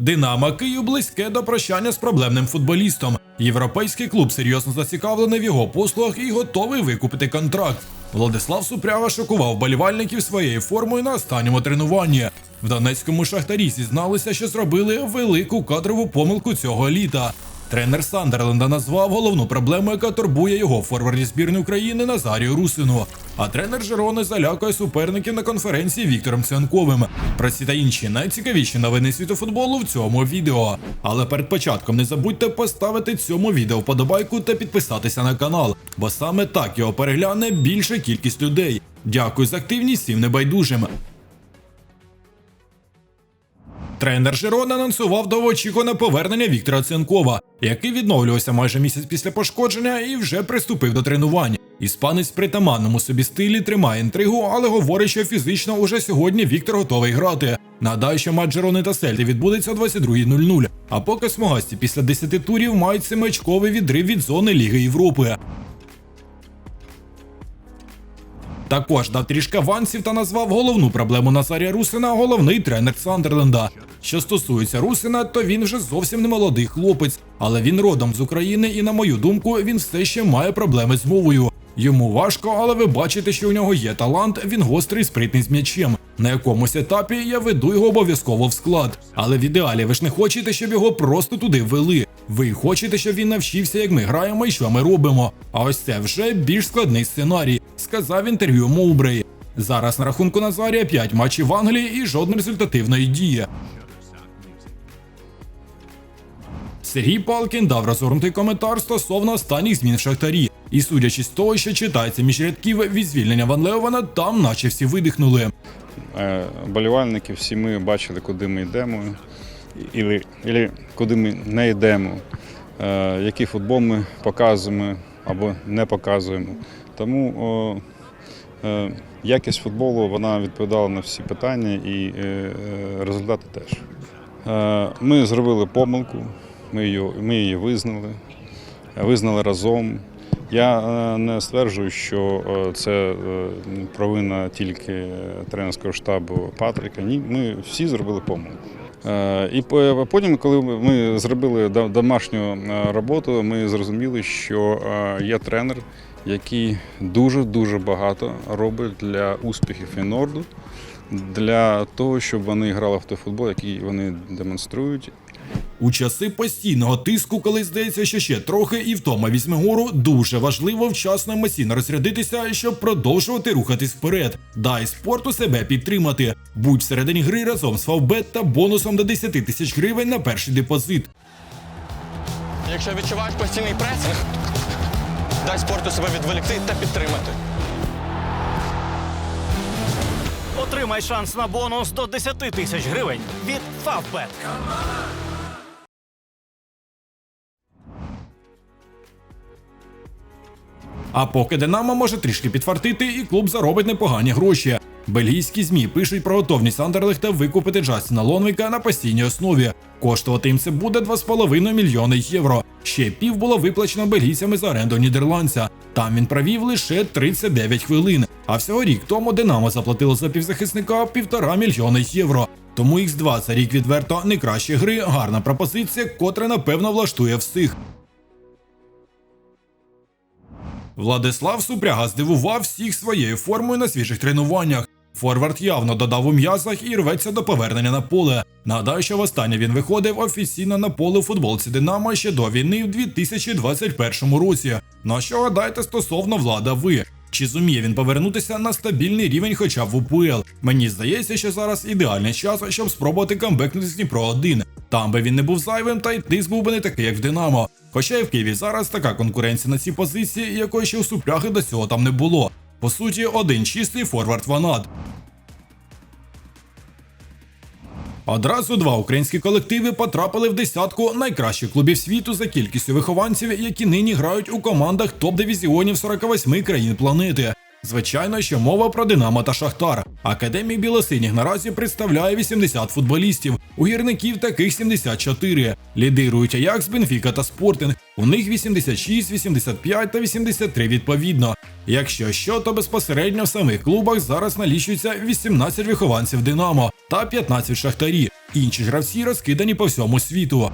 Динамо Київ близьке до прощання з проблемним футболістом. Європейський клуб серйозно зацікавлений в його послугах і готовий викупити контракт. Владислав Супряга шокував болівальників своєю формою на останньому тренуванні. В Донецькому шахтарі зізналися, що зробили велику кадрову помилку цього літа. Тренер Сандерленда назвав головну проблему, яка турбує його форварді збірної України Назарію Русину. А тренер Жерони залякує суперників на конференції Віктором Цянковим. Про ці та інші найцікавіші новини світу футболу в цьому відео. Але перед початком не забудьте поставити цьому відео вподобайку та підписатися на канал, бо саме так його перегляне більша кількість людей. Дякую за активність всім небайдужим. Тренер Жирона анонсував довгоочікуване повернення Віктора Ценкова, який відновлювався майже місяць після пошкодження і вже приступив до тренувань. Іспанець в притаманному собі стилі тримає інтригу, але говорить, що фізично уже сьогодні Віктор готовий грати. Нагадаю, що матч Жирони та Сельти відбудеться о 22.00, а поки смугасті після 10 турів мають семиочковий відрив від зони Ліги Європи. Також дав трішки авансів та назвав головну проблему Назарія Русина головний тренер Сандерленда. Що стосується Русина, то він вже зовсім не молодий хлопець, але він родом з України, і на мою думку, він все ще має проблеми з мовою. Йому важко, але ви бачите, що у нього є талант, він гострий, спритний з м'ячем. На якомусь етапі я веду його обов'язково в склад. Але в ідеалі ви ж не хочете, щоб його просто туди ввели. Ви хочете, щоб він навчився, як ми граємо і що ми робимо. А ось це вже більш складний сценарій, сказав інтерв'ю Моубрей. Зараз на рахунку Назарія 5 матчів в Англії і жодної результативної дії. Сергій Палкін дав розгорнутий коментар стосовно останніх змін в Шахтарі. І судячи з того, що читається між рядків від звільнення Ван Леована, там наче всі видихнули. Е, Болівальники всі ми бачили, куди ми йдемо, і куди ми не йдемо, е, який футбол ми показуємо або не показуємо. Тому о, е, якість футболу вона відповідала на всі питання і е, результати теж. Е, Ми зробили помилку, ми її, ми її визнали, визнали разом. Я е, не стверджую, що е, це е, провина тільки тренерського штабу Патріка. Ні, ми всі зробили помилку. І потім, коли ми зробили домашню роботу, ми зрозуміли, що є тренер, який дуже дуже багато робить для успіхів Фінорду, для того, щоб вони грали в той футбол, який вони демонструють. У часи постійного тиску, коли здається, що ще трохи і втома візьме гору, дуже важливо вчасно емоційно розрядитися, щоб продовжувати рухатись вперед. Дай спорту себе підтримати. Будь всередині гри разом з Фавбет та бонусом до 10 тисяч гривень на перший депозит. Якщо відчуваєш постійний пресинг, дай спорту себе відволікти та підтримати. Отримай шанс на бонус до 10 тисяч гривень від Favbet. А поки Динамо може трішки підфартити, і клуб заробить непогані гроші. Бельгійські змі пишуть про готовність Андерлехта викупити Джастіна Лонвіка на постійній основі. Коштувати їм це буде 2,5 мільйони євро. Ще пів було виплачено бельгійцями за оренду нідерландця. Там він провів лише 39 хвилин. А всього рік тому Динамо заплатило за півзахисника півтора мільйони євро. Тому X2 за рік відверто не кращі гри, гарна пропозиція, котра напевно влаштує всіх. Владислав Супряга здивував всіх своєю формою на свіжих тренуваннях. Форвард явно додав у м'язах і рветься до повернення на поле. Нагадаю, що востаннє він виходив офіційно на поле у футболці Динамо ще до війни в 2021 році. На що гадаєте стосовно влада ви? Чи зуміє він повернутися на стабільний рівень хоча б в УПЛ? Мені здається, що зараз ідеальний час, щоб спробувати камбекнути з Дніпро 1 Там би він не був зайвим, та й тиск був би не такий, як в Динамо. Хоча і в Києві зараз така конкуренція на цій позиції, якої ще у супряги до цього там не було. По суті, один чистий форвард ванат. Одразу два українські колективи потрапили в десятку найкращих клубів світу за кількістю вихованців, які нині грають у командах топ-дивізіонів 48 країн планети. Звичайно, що мова про Динамо та Шахтар. Академія білосиніх наразі представляє 80 футболістів, у гірників таких 74. Лідирують Аякс, Бенфіка та Спортинг. У них 86, 85 та 83 відповідно. Якщо що, то безпосередньо в самих клубах зараз налічується 18 вихованців Динамо та 15 шахтарі. Інші гравці розкидані по всьому світу.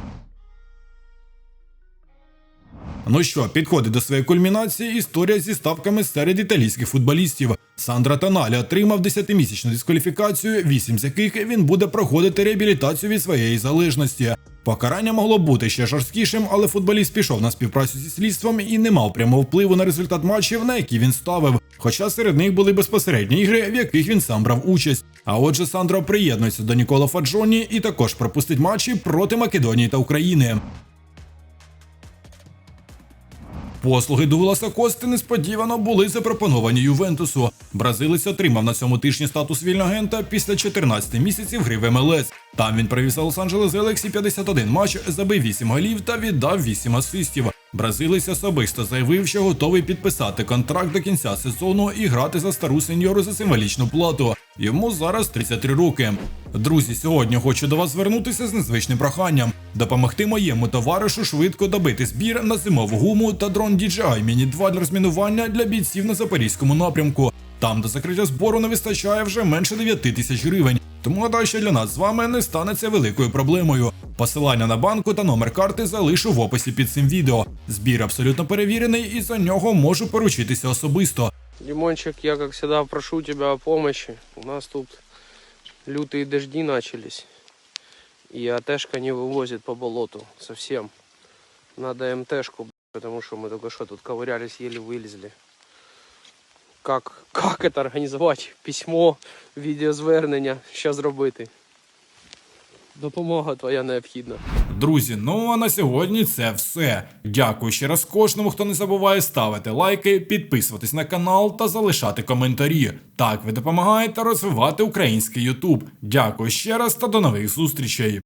Ну що, підходить до своєї кульмінації історія зі ставками серед італійських футболістів. Сандра Тоналі отримав 10-місячну дискваліфікацію, 8 з яких він буде проходити реабілітацію від своєї залежності. Покарання могло бути ще жорсткішим, але футболіст пішов на співпрацю зі слідством і не мав прямого впливу на результат матчів, на які він ставив. Хоча серед них були безпосередні ігри, в яких він сам брав участь. А отже, Сандро приєднується до Нікола Фаджоні і також пропустить матчі проти Македонії та України. Послуги Дугласа Кости несподівано були запропоновані Ювентусу. Бразилець отримав на цьому тижні статус вільного агента після 14 місяців гри в МЛС. Там він провів за Лос-Анджелес Елексі 51 матч, забив 8 голів та віддав 8 асистів. Бразилець особисто заявив, що готовий підписати контракт до кінця сезону і грати за стару сеньору за символічну плату. Йому зараз 33 роки. Друзі, сьогодні хочу до вас звернутися з незвичним проханням допомогти моєму товаришу швидко добити збір на зимову гуму та дрон DJI Mini 2 для розмінування для бійців на запорізькому напрямку. Там до закриття збору не вистачає вже менше 9 тисяч гривень. Тому гадаю, що для нас з вами не станеться великою проблемою. Посилання на банку та номер карти залишу в описі під цим відео. Збір абсолютно перевірений і за нього можу поручитися особисто. Димончик, я как всегда прошу тебя о помощи. У нас тут лютые дожди начались. И АТшка не вывозит по болоту совсем. Надо МТшку, б***ь, потому что мы только что тут ковырялись, еле вылезли. Как, как это організувати? Письмо, відеозвернення, що зробити? Допомога твоя необхідна. Друзі, ну а на сьогодні це все. Дякую ще раз кожному, хто не забуває ставити лайки, підписуватись на канал та залишати коментарі. Так ви допомагаєте розвивати український Ютуб. Дякую ще раз та до нових зустрічей.